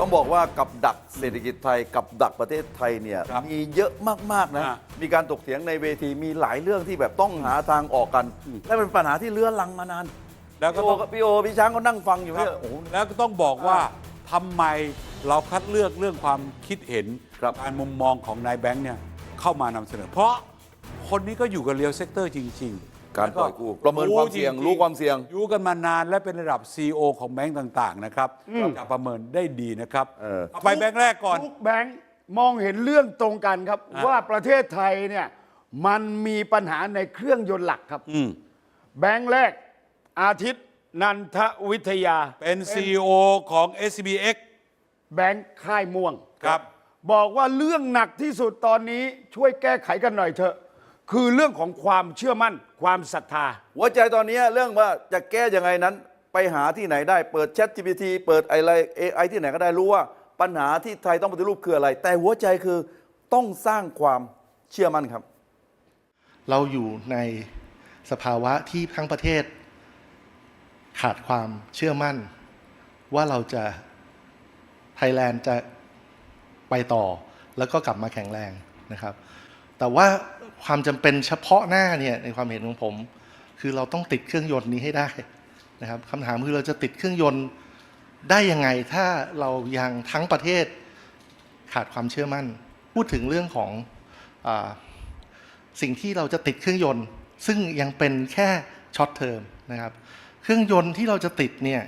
ต้องบอกว่ากับดักเศรษฐกิจไทยกับดักประเทศไทยเนี่ยครับมีเยอะมากๆนะ อะมีการตกเถียงในเวทีมีหลายเรื่องที่แบบต้องหาทางออกกันและเป็นปัญหาที่เลื้อรังมานานแล้วก็พี่โอต้อง พี่โอพี่ช้างก็นั่งฟังอยู่คไม่รับใช่โอ้โห แล้วก็ต้องบอกว่าทำไมเราคัดเลือกเรื่องความคิดเห็นครับ การมุมมองของนายแบงค์เนี่ยเข้ามานำเสนอ เพราะคนนี้ก็อยู่กับเรียลเซกเตอร์จริงๆ การปล่อยกู้ประเมินความเสี่ยงจงๆรู้ความเสี่ยงอยู่กันมานานและเป็นระดับ CEO ของแบงก์ต่าง ๆ นะครับจะประเมินได้ดีนะครับเออเอาไปแบงก์แรกก่อน ทุกแบงค์มองเห็นเรื่องตรงกันครับอะว่าประเทศไทยเนี่ยมันมีปัญหาในเครื่องยนต์หลักครับ อืม แบงค์แรกอาทิตย์นันทวิทยา เป็น CEO ของ SBX แบงค์ค่ายม่วง ครับ บอกว่าเรื่องหนักที่สุดตอนนี้ช่วยแก้ไขกันหน่อยเถอะ คือเรื่องของความเชื่อมั่นความศรัทธา หัวใจตอนนี้เรื่องว่าจะแก้ยังไงนั้น ไปหาที่ไหนได้เปิด Chat GPT เปิดอะไร AI ที่ไหนก็ได้รู้ว่า ปัญหาที่ไทยต้องปฏิรูปคืออะไร แต่หัวใจคือต้องสร้างความเชื่อมั่นครับ เราอยู่ในสภาวะที่ทั้งประเทศ ขาดความเชื่อมั่น ว่าเราจะไทยแลนด์จะไปต่อ แล้วก็กลับมาแข็งแรงนะครับ แต่ว่า ความจำเป็นเฉพาะหน้าเนี่ยในความเห็นของผม คือเราต้องติดเครื่องยนต์นี้ให้ได้นะครับคำถามคือเราจะติดเครื่องยนต์ได้ยังไงถ้าเรายังทั้งประเทศขาดความเชื่อมั่น พูดถึงเรื่องของอสิ่งที่เราจะติดเครื่องยนต์ ซึ่งยังเป็นแค่ช็อตเทอมนะครับ เครื่องยนต์ที่เราจะติดเนี่ย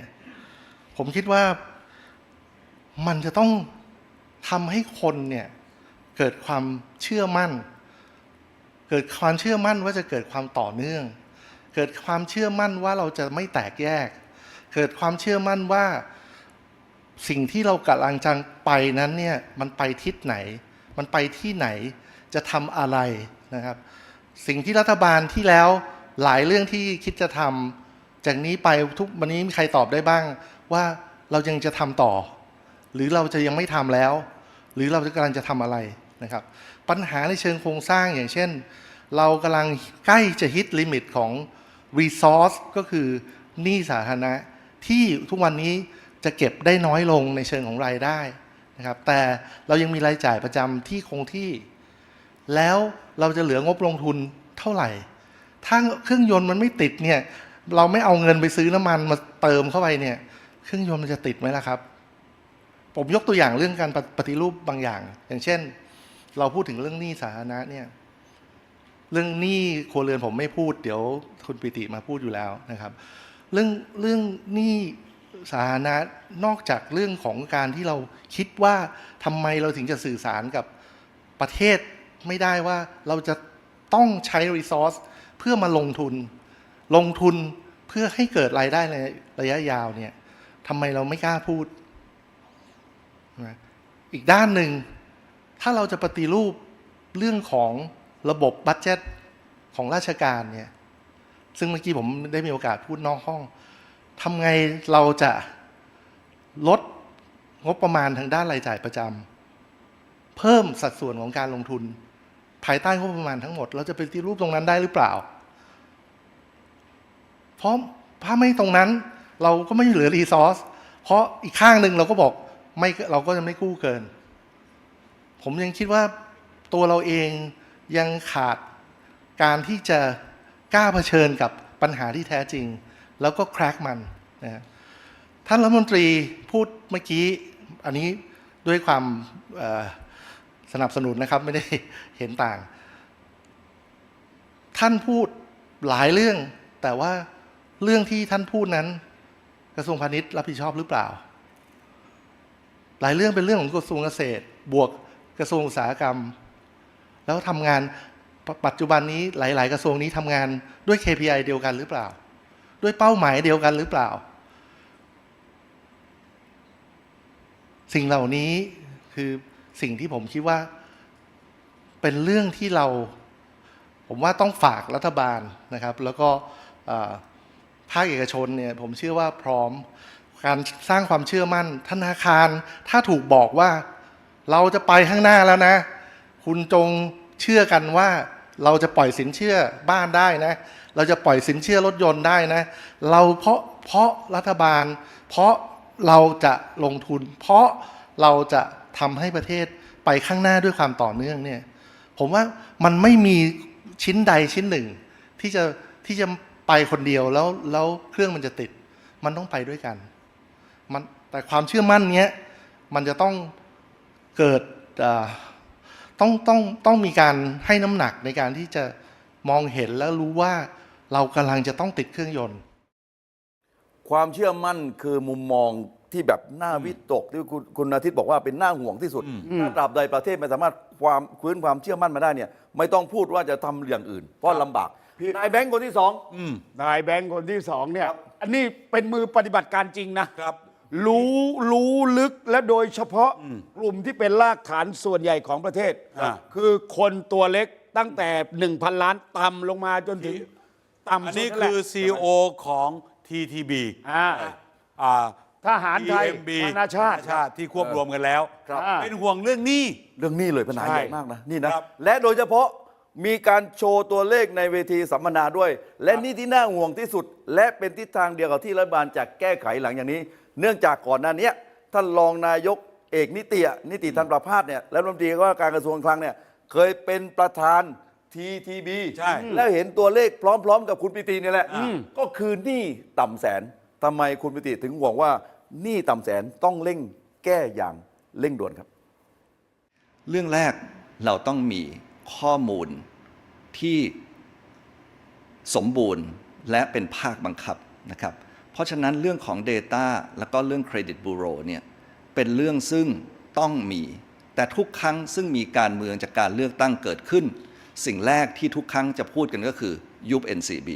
ผมคิดว่ามันจะต้องทำให้คนเนี่ยเกิดความเชื่อมั่น เกิดความเชื่อมั่นว่าจะเกิดความต่อเนื่อง เกิดความเชื่อมั่นว่าเราจะไม่แตกแยก เกิดความเชื่อมั่นว่าสิ่งที่เรากำลังจะไปนั้นเนี่ยมันไปทิศไหน มันไปที่ไหนจะทำอะไรนะครับ สิ่งที่รัฐบาลที่แล้วหลายเรื่องที่คิดจะทำจากนี้ไปทุกวันนี้มีใครตอบได้บ้างว่าเรายังจะทำต่อ หรือเราจะยังไม่ทำแล้ว หรือเราจะกำลังจะทำอะไรนะครับ ปัญหาในเชิงโครงสร้างอย่างเช่น เรากำลังใกล้จะฮิตลิมิตของ resource ก็คือหนี้สาธารณะ ที่ทุกวันนี้จะเก็บได้น้อยลงในเชิงของรายได้นะครับแต่เรายังมีรายจ่ายประจำที่คงที่ แล้วเราจะเหลืองบลงทุนเท่าไหร่ ถ้าเครื่องยนต์มันไม่ติดเนี่ยเราไม่เอาเงินไปซื้อน้ำมันมาเติมเข้าไปเนี่ยเครื่องยนต์มันจะติดไหมล่ะครับ ผมยกตัวอย่างเรื่องการปปฏิรูปบางอย่าง อย่างเช่น เราพูดถึงเรื่องหนี้สาธารณะเนี่ย เรื่องหนี้ครัวเรือนผมไม่พูด เดี๋ยวคุณปิติมาพูดอยู่แล้วนะครับ เรื่องเรื่องหนี้สาธารณะนอกจากเรื่องของการที่เราคิดว่าทำไมเราถึงจะสื่อสารกับประเทศไม่ได้ว่าเราจะต้องใช้ resource เพื่อมาลงทุน ลงทุนเพื่อให้เกิดรายได้ในระยะยาวเนี่ยทำไมเราไม่กล้าพูดนะอีกด้านหนึ่ง ถ้าเราจะปฏิรูปเรื่องของระบบบัตเจ็ตของราชการเนี่ย ซึ่งเมื่อกี้ผมได้มีโอกาสพูดนอกห้องทำไงเราจะลดงบประมาณทางด้านรายจ่ายประจำเพิ่มสัดส่วนของการลงทุน ภายใต้งบประมาณทั้งหมด เราจะไปฏิรูปตรงนั้นได้หรือเปล่า เพราะถ้าไม่ตรงนั้น เราก็ไม่เหลือรีซอสเพราะอีกข้างหนึ่งเราก็บอกไม่เราก็จะไม่กู้เกิน ผมยังคิดว่าตัวเราเองยังขาดการที่จะกล้าเผชิญกับปัญหาที่แท้จริง แล้วก็แครกมันนะฮะท่านรัฐมนตรีพูดเมื่อกี้ อันนี้ด้วยความสนับสนุนนะครับไม่ได้เห็นต่าง ท่านพูดหลายเรื่อง แต่ว่าเรื่องที่ท่านพูดนั้น กระทรวงพาณิชย์รับผิดชอบหรือเปล่า หลายเรื่องเป็นเรื่องของกระทรวงเกษตร บวก กระทรวงอุตสาหกรรม แล้วทำงานปปัจจุบันนี้หลาย ๆ กระทรวงนี้ทำงานด้วย KPI เดียวกันหรือเปล่า ด้วยเป้าหมายเดียวกันหรือเปล่า สิ่งเหล่านี้คือสิ่งที่ผมคิดว่าเป็นเรื่องที่เรา ผมว่าต้องฝากรัฐบาลนะครับ แล้วก็ภาคเอกชนเนี่ยผมเชื่อว่าพร้อมการสร้างความเชื่อมั่น ธนาคารถ้าถูกบอกว่า เราจะไปข้างหน้าแล้วนะ คุณจงเชื่อกันว่าเราจะปล่อยสินเชื่อบ้านได้นะ เราจะปล่อยสินเชื่อรถยนต์ได้นะ เราเพราะเพราะรัฐบาล เพราะเราจะลงทุน เพราะเราจะทำให้ประเทศไปข้างหน้าด้วยความต่อเนื่องเนี่ย ผมว่ามันไม่มีชิ้นใดชิ้นหนึ่ง ที่จะที่จะไปคนเดียวแล้วแล้วเครื่องมันจะติด มันต้องไปด้วยกัน มันแต่ความเชื่อมั่นเนี้ยมันจะต้อง เกิดเอ่อต้องต้องต้องมีการให้น้ำหนักในการที่จะมองเห็นแล้วรู้ว่าเรากำลังจะต้องติดเครื่องยนต์ ความเชื่อมั่นคือมุมมองที่แบบน่าวิตกที่คุณคุณอาทิตย์บอกว่าเป็นน่าห่วงที่สุดถ้าตราบใดประเทศไม่สามารถความฟื้นความเชื่อมั่นมาได้เนี่ย ไม่ต้องพูดว่าจะทำอย่างอื่น เพราะลำบากนายแบงก์คนที่สองนายแบงค์คนที่สองเนี่ย อันนี้เป็นมือปฏิบัติการจริงนะครับ รู้รู้ลึกและโดยเฉพาะกลุ่มที่เป็นรากฐานส่วนใหญ่ของประเทศ อ่า คือคนตัวเล็กตั้งแต่ 1,000 ล้านต่ำลงมาจนถึงต่ำอันสุดนี้นั่นแหละคือ CEO ของ TTB อ่าอ่า ทหารไทย TMB นานาชาติ ชาติที่ควบรวมกันแล้ว ครับ เป็นห่วงเรื่องหนี้ เรื่องนี้เลยปัญหาใช่ ใหญ่มากนะนี่นะครับ และโดยเฉพาะมีการโชว์ตัวเลขในเวทีสัมมนาด้วย และนี่ที่น่าห่วงที่สุด และเป็นทิศทางเดียวกับที่รัฐบาลจะแก้ไขหลังอย่างนี้เนื่องจากก่อนหน้าเนี้ยท่านรองนายกเอกนิติอะนิติธันประภาสเนี่ยและรัฐมนตรีว่าการกระทรวงคลังเนี่ยเคยเป็นประธาน TTB ใช่ แล้วเห็นตัวเลขพร้อม ๆ กับคุณปิติเนี่ยแหละ ก็คือหนี้ต่ำแสนทำไมคุณปิติถึงห่วงว่าหนี้ต่ำแสนต้องเร่งแก้อย่างเร่งด่วนครับ เรื่องแรกเราต้องมีข้อมูลที่สมบูรณ์และเป็นภาคบังคับนะครับ เพราะฉะนั้นเรื่องของ Data แล้วก็เรื่อง Credit Bureau เนี่ยเป็นเรื่องซึ่งต้องมี แต่ทุกครั้งซึ่งมีการเมืองจากการเลือกตั้งเกิดขึ้น สิ่งแรกที่ทุกครั้งจะพูดกันก็คือยุบ NCB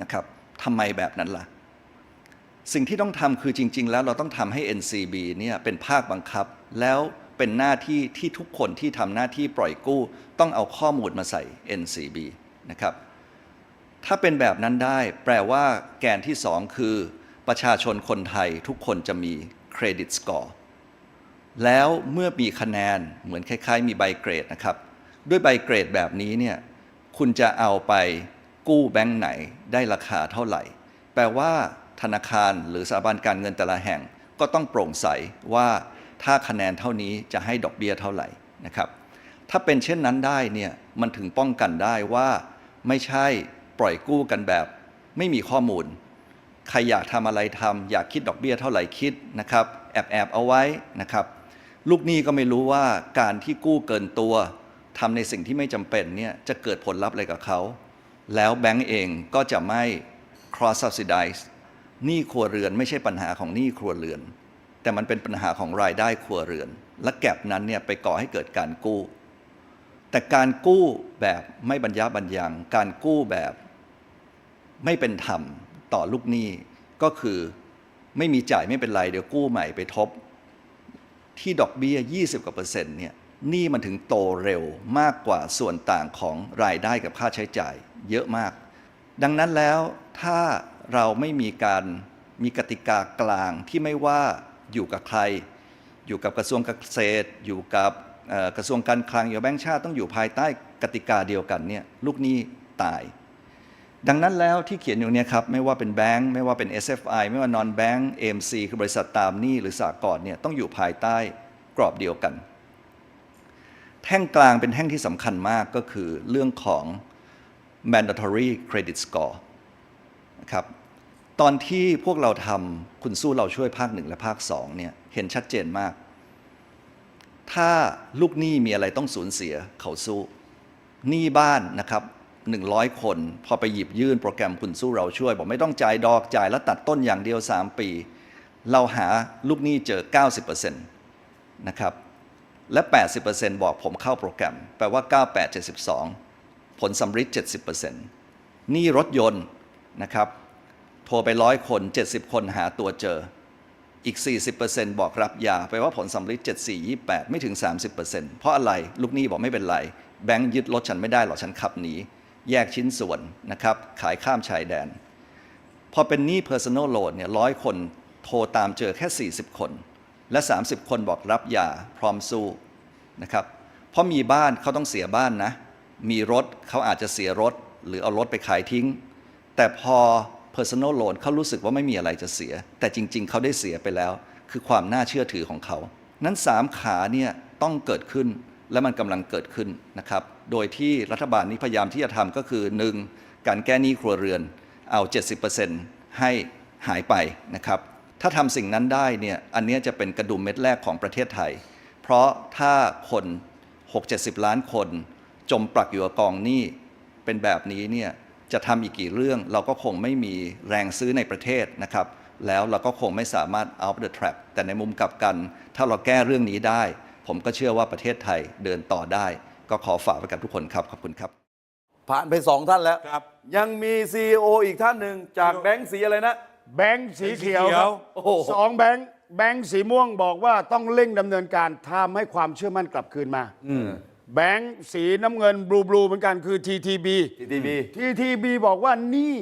นะครับทำไมแบบนั้นล่ะ สิ่งที่ต้องทำคือจริง ๆ แล้วเราต้องทำให้ NCB เนี่ยเป็นภาคบังคับ แล้วเป็นหน้าที่ที่ทุกคนที่ทำหน้าที่ปล่อยกู้ ต้องเอาข้อมูลมาใส่ NCB นะครับ ถ้าเป็นแบบนั้นได้ แปลว่าแกนที่2คือ ประชาชนคนไทยทุกคนจะมีเครดิตสกอร์แล้วเมื่อมีคะแนนเหมือนคล้ายๆ มีใบเกรดนะครับ ด้วยใบเกรดแบบนี้เนี่ยคุณจะเอาไปกู้แบงก์ไหนได้ราคาเท่าไหร่ แปลว่าธนาคารหรือสถาบันการเงินแต่ละแห่ง ก็ต้องโปร่งใสว่าถ้าคะแนนเท่านี้จะให้ดอกเบี้ยเท่าไหร่นะครับ ถ้าเป็นเช่นนั้นได้เนี่ยมันถึงป้องกันได้ว่าไม่ใช่ ปล่อยกู้กันแบบไม่มีข้อมูล ใครอยากทำอะไรทำอยากคิดดอกเบี้ยเท่าไหร่คิดนะครับ แอบแอบเอาไว้นะครับ ลูกหนี้ก็ไม่รู้ว่าการที่กู้เกินตัวทำในสิ่งที่ไม่จำเป็นเนี่ยจะเกิดผลลัพธ์อะไรกับเขา แล้วแบงก์เองก็จะไม่ cross subsidize หนี้ครัวเรือนไม่ใช่ปัญหาของหนี้ครัวเรือน แต่มันเป็นปัญหาของรายได้ครัวเรือน และแก็บนั้นเนี่ยไปก่อให้เกิดการกู้ แต่การกู้แบบไม่บรรยะบรรยัง การกู้แบบ ไม่เป็นธรรมต่อลูกหนี้ก็คือไม่มีจ่ายไม่เป็นไร เดี๋ยวกู้ใหม่ไปทบ ที่ดอกเบี้ย 20 กว่าเปอร์เซ็นต์เนี่ยหนี้มันถึงโตเร็วมากกว่าส่วนต่างของรายได้กับค่าใช้จ่ายเยอะมาก ดังนั้นแล้วถ้าเราไม่มีการมีกติกากลางที่ไม่ว่าอยู่กับใคร อยู่กับกระทรวงเกษตร อยู่กับกระทรวงการคลังอยู่กับแบงก์ชาติต้องอยู่ภายใต้กติกาเดียวกันเนี่ยลูกหนี้ตาย ดังนั้นแล้วที่เขียนอยู่เนี่ยครับไม่ว่าเป็นแบงก์ไม่ว่าเป็น SFI ไม่ว่านอนแบงก์ AMC คือบริษัทตามหนี้หรือสากลเนี่ยต้องอยู่ภายใต้กรอบเดียวกัน แท่งกลางเป็นแท่งที่สำคัญมากก็คือเรื่องของ mandatory credit score นะครับตอนที่พวกเราทำคุณสู้เราช่วยภาคหนึ่งและภาคสองเนี่ยเห็นชัดเจนมาก ถ้าลูกหนี้มีอะไรต้องสูญเสียเขาสู้หนี้บ้านนะครับ 100 คน พอไปหยิบยื่นโปรแกรมคุณสู้เราช่วย บอกไม่ต้องจ่ายดอกจ่ายแล้วตัดต้นอย่างเดียว 3 ปี เราหาลูกหนี้เจอ 90%นะครับและ 80%บอกผมเข้าโปรแกรม แปลว่า 98 72 ผลสำฤทธิ์70%นี้รถยนต์นะครับโทรไปร้อยคน 70 คนหาตัวเจอ อีก 40%บอกรับยา แปลว่าผลสำฤทธิ์74 28 ไม่ถึง 30%เพราะอะไร ลูกหนี้บอกไม่เป็นไร แบงค์ยึดรถฉันไม่ได้หรอกฉันขับหนี แยกชิ้นส่วนนะครับ ขายข้ามชายแดน พอเป็นหนี้ personal loan เนี่ยร้อยคนโทรตามเจอแค่ 40 คน และ 30 คนบอกรับยาพร้อมสู้นะครับ เพราะมีบ้านเขาต้องเสียบ้านนะ มีรถเขาอาจจะเสียรถ หรือเอารถไปขายทิ้ง แต่พอ personal loan เขารู้สึกว่าไม่มีอะไรจะเสีย แต่จริง ๆ เขาได้เสียไปแล้ว คือความน่าเชื่อถือของเขา นั้นสามขาเนี่ยต้องเกิดขึ้น และมันกำลังเกิดขึ้นนะครับ โดยที่รัฐบาลนี้พยายามที่จะทำก็คือ 1. การแก้หนี้ครัวเรือนเอา 70%ให้หายไปนะครับ ถ้าทำสิ่งนั้นได้เนี่ยอันนี้จะเป็นกระดุมเม็ดแรกของประเทศไทย เพราะถ้าคน 6-70 ล้านคน จมปลักอยู่กับกองหนี้เป็นแบบนี้เนี่ยจะทำอีกกี่เรื่องเราก็คงไม่มีแรงซื้อในประเทศนะครับ แล้วเราก็คงไม่สามารถ out the trap แต่ในมุมกลับกัน ถ้าเราแก้เรื่องนี้ได้ ผมก็เชื่อว่าประเทศไทยเดินต่อได้ ก็ขอฝากไว้กับทุกคนครับ ขอบคุณครับ ผ่านไปสองท่านแล้ว ครับ ยังมีซีออีกท่านหนึ่งจากแบงก์สีอะไรนะ แบงค์สีเขียวสีเขีคยรัวบโอ้โห สองแบงค์แบงค์สีม่วงบอกว่าต้องเร่งดำเนินการทำให้ความเชื่อมั่นกลับคืนมาแบงค์สีน้ำเงินบลูบลูเหมือนกันคือ TTB ทีทีบี TTB บอกว่าหนี้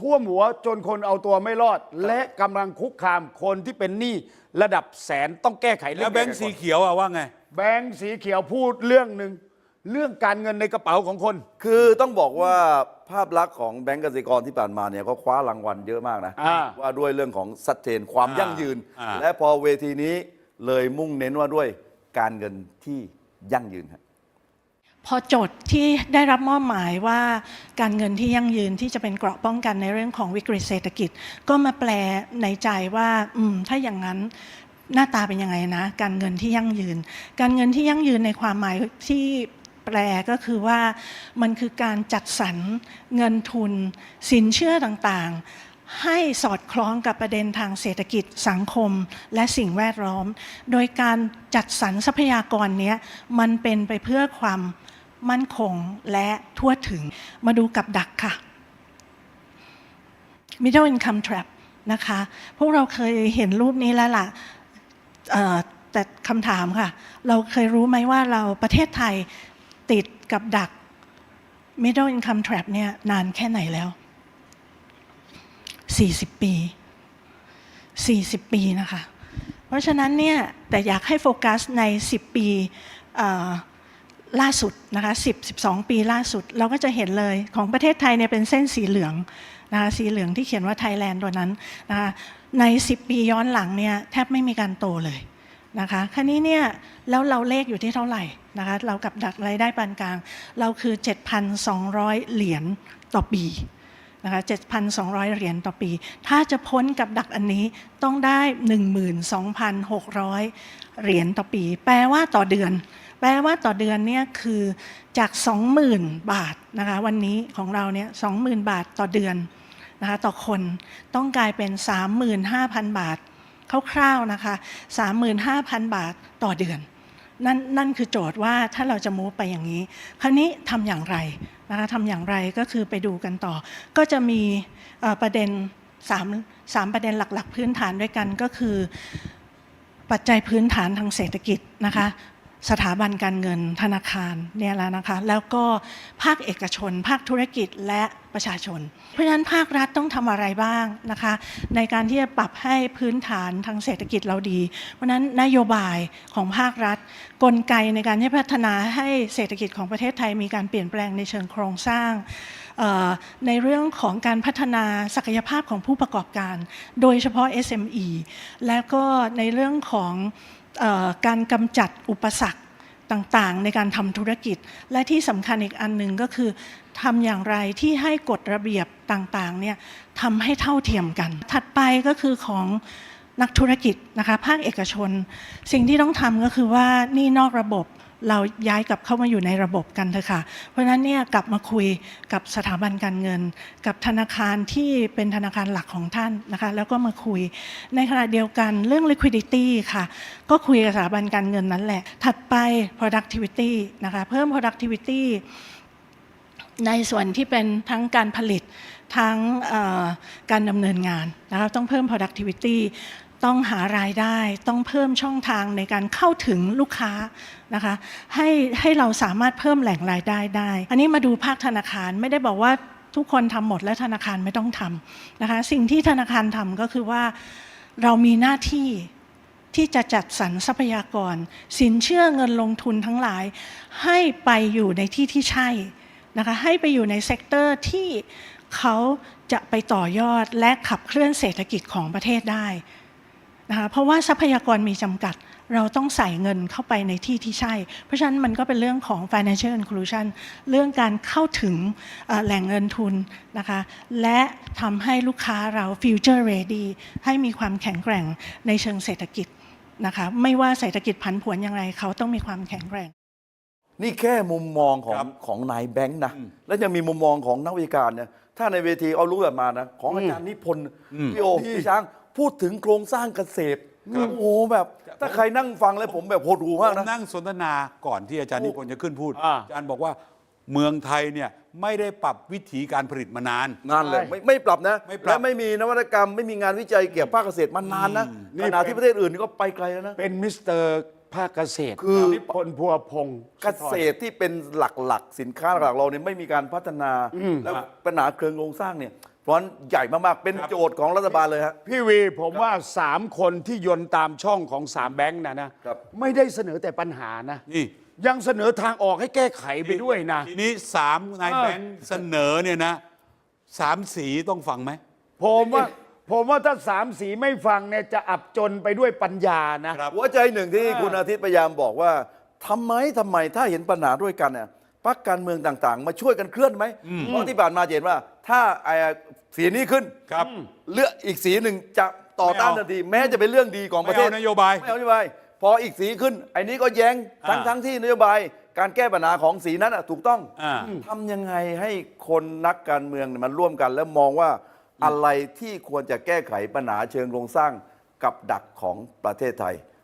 ท่วมหัวจนคนเอาตัวไม่รอด และกำลังคุกคามคนที่เป็นหนี้ระดับแสนต้องแก้ไขเรื่แล้อวงแบงค์สีเขียวอะว่าไง แบงค์สีเขียวพูดเรื่องหนึ่งเรื่องการเงินในกระเป๋าของคน คือต้องบอกว่าภาพลักษณ์ของแบงก์กสิกรที่ผ่านมาเนี่ยก็คว้ารางวัลเยอะมากนะ อ่า ว่าด้วยเรื่องของสัตเทนความอ่ายั่งยืน อ่า และพอเวทีนี้เลยมุ่งเน้นว่าด้วยการเงินที่ยั่งยืนครับ พอโจทย์ที่ได้รับมอบหมายว่าการเงินที่ยั่งยืนที่จะเป็นเกราะป้องกันในเรื่องของวิกฤตเศรษฐกิจ ก็มาแปลในใจว่าอืมถ้าอย่างนั้นหน้าตาเป็นยังไงนะ การเงินที่ยั่งยืน การเงินที่ยั่งยืนในความหมายที่แปลก็คือว่ามันคือการจัดสรรเงินทุน สินเชื่อต่างๆ ให้สอดคล้องกับประเด็นทางเศรษฐกิจสังคมและสิ่งแวดล้อม โดยการจัดสรรทรัพยากรนี้มันเป็นไปเพื่อความ มั่นคงและทั่วถึง มาดูกับดักค่ะ middle income trap นะคะ พวกเราเคยเห็นรูปนี้แล้วล่ะเอ่อแต่คำถามค่ะ เราเคยรู้ไหมว่าเราประเทศไทยติดกับดัก middle income trap เนี่ยนานแค่ไหนแล้ว 40 ปี 40 ปีนะคะ เพราะฉะนั้นเนี่ยแต่อยากให้โฟกัสใน 10 ปี ล่าสุดนะคะ10 12 ปีล่าสุด เราก็จะเห็นเลยของประเทศไทยเนี่ยเป็นเส้นสีเหลืองนะคะสีเหลืองที่เขียนว่าไทยแลนด์ตัวนั้นนะคะใน 10 ปีย้อนหลังเนี่ยแทบไม่มีการโตเลยนะคะคันนี้เนี่ยแล้วเราเลขอยู่ที่เท่าไหร่นะคะเรากับดักรายได้ปานกลาง เราคือ 7,200 เหรียญต่อปี นะคะ7,200 เหรียญต่อปี ถ้าจะพ้นกับดักอันนี้ต้องได้ 12,600 เหรียญต่อปี แปลว่าต่อเดือน แปลว่าต่อเดือนเนี่ยคือจาก 20,000 บาทนะคะวันนี้ของเราเนี่ย20,000 บาทต่อเดือนนะคะต่อคนต้องกลายเป็น 35,000 บาทคร่าวๆนะคะ35,000 บาทต่อเดือนนั่นนั่นคือโจทย์ว่าถ้าเราจะมูฟไปอย่างนี้ คราวนี้ทำอย่างไร นะคะทำอย่างไรก็คือไปดูกันต่อ ก็จะมีประเด็นสามสามประเด็นหลัก ๆ พื้นฐานด้วยกันก็คือ ปัจจัยพื้นฐานทางเศรษฐกิจนะคะ สถาบันการเงินธนาคารเนี่ยแหละนะคะ แล้วก็ภาคเอกชน ภาคธุรกิจและประชาชน เพราะฉะนั้นภาครัฐต้องทำอะไรบ้างนะคะ ในการที่จะปรับให้พื้นฐานทางเศรษฐกิจเราดี เพราะฉะนั้นนโยบายของภาครัฐ กลไกในการที่พัฒนาให้เศรษฐกิจของประเทศไทยมีการเปลี่ยนแปลงในเชิงโครงสร้างในเรื่องของการพัฒนาศักยภาพของผู้ประกอบการ โดยเฉพาะ SME และก็ในเรื่องของ การกำจัดอุปสรรคต่างๆ ในการทำธุรกิจ และที่สำคัญอีกอันหนึ่งก็คือทำอย่างไรที่ให้กฎระเบียบต่างๆเนี่ยทำให้เท่าเทียมกัน ถัดไปก็คือของนักธุรกิจนะคะภาคเอกชน สิ่งที่ต้องทำก็คือว่านี่นอกระบบ เราย้ายกลับเข้ามาอยู่ในระบบกันเถอะค่ะ เพราะฉะนั้นเนี่ยกลับมาคุยกับสถาบันการเงิน กับธนาคารที่เป็นธนาคารหลักของท่านนะคะ แล้วก็มาคุย ในขณะเดียวกันเรื่อง liquidity ค่ะ ก็คุยกับสถาบันการเงินนั่นแหละ ถัดไป productivity นะคะเพิ่ม productivity ในส่วนที่เป็นทั้งการผลิตทั้งการดำเนินงานนะคะต้องเพิ่ม productivity ต้องหารายได้ต้องเพิ่มช่องทางในการเข้าถึงลูกค้านะคะให้ให้เราสามารถเพิ่มแหล่งรายได้ได้ อันนี้มาดูภาคธนาคารไม่ได้บอกว่าทุกคนทำหมดและธนาคารไม่ต้องทำนะคะสิ่งที่ธนาคารทำก็คือว่าเรามีหน้าที่ที่จะจัดสรรทรัพยากร สินเชื่อเงินลงทุนทั้งหลาย ให้ไปอยู่ในที่ที่ใช่นะคะให้ไปอยู่ในเซกเตอร์ที่เขาจะไปต่อยอดและขับเคลื่อนเศรษฐกิจของประเทศได้ นะคะเพราะว่าทรัพยากรมีจำกัด เราต้องใส่เงินเข้าไปในที่ที่ใช่ เพราะฉะนั้นมันก็เป็นเรื่องของ financial inclusion เรื่องการเข้าถึงเอ่อแหล่งเงินทุนนะคะและทำให้ลูกค้าเรา future ready ให้มีความแข็งแกร่งในเชิงเศรษฐกิจนะคะไม่ว่าเศรษฐกิจผันผวนยังไงเขาต้องมีความแข็งแกร่ง นี่แค่มุมมองของครับของนายแบงค์นะ แล้วยังมีมุมมองของนักวิชาการเนี่ยถ้าในเวทีเอารู้แบบมานะ ของอาจารย์นิพนธ์พี่โอพี่ช้าง พูดถึงโครงสร้างเกษตรโอ้โหแบบ ถ้าใครนั่งฟังแล้วผมแบบโหดหูมากผมนะ นั่งสนทนาก่อนที่อาจารย์นิพนธ์จะขึ้นพูดอ่า อาจารย์บอกว่าเมืองไทยเนี่ยไม่ได้ปรับวิธีการผลิตมานานนานเลยไม่ไม่ปรับนะไม่ปรับ และไม่มีนวัตกรรมไม่มีงานวิจัยเกี่ยวกับภาคเกษตรมานานนะขณะที่ประเทศอื่นก็ไปไกลแล้วนะ เป็นมิสเตอร์ภาคเกษตรคือ นิพนธ์พัวพงศ์เกษตรที่เป็นหลักๆ สินค้าหลักๆเราเนี่ยไม่มีการพัฒนา แล้วปัญหาเครื่องโครงสร้างเนี่ย เพราะฉะนั้นใหญ่มากๆ เป็นโจทย์ของรัฐบาลเลยฮะ พี่วีผมว่าสามคนที่ยนต์ตามช่องของสามแบงค์นะนะครับ ไม่ได้เสนอแต่ปัญหานะ นี่ยังเสนอทางออกให้แก้ไขไปด้วยนะ ทีนี้สามนายเออ แบงค์เสนอเนี่ยนะสามสีต้องฟังไหม ผมว่าผมว่าถ้าสามสีไม่ฟังเนี่ยจะอับจนไปด้วยปัญญานะ ครับ หัวใจหนึ่งที่คุณอาทิตย์พยายามบอกว่าทำไมทำไมถ้าเห็นปัญหาด้วยกันเนี่ยพรรคการเมืองต่างๆ มาช่วยกันเคลื่อนไหมเพราะที่ผ่านมาจะเห็นว่า ถ้าไอ้สีนี้ขึ้นครับ เลือกอีกสีหนึ่งจะต่อต้านไม่เอาทันที แม้จะเป็นเรื่องดีของประเทศไม่เอานโยบายไม่เอานโยบาย พออีกสีขึ้น ไอ้นี้ก็แย้งทั้งอ่าทั้งที่นโยบาย การแก้ปัญหาของสีนั้นอะถูกต้องอ่า ทำยังไงให้คนนักการเมืองเนี่ยมันร่วมกัน แล้วมองว่าอะไรที่ควรจะแก้ไขปัญหาเชิงโครงสร้างกับดักของประเทศไทย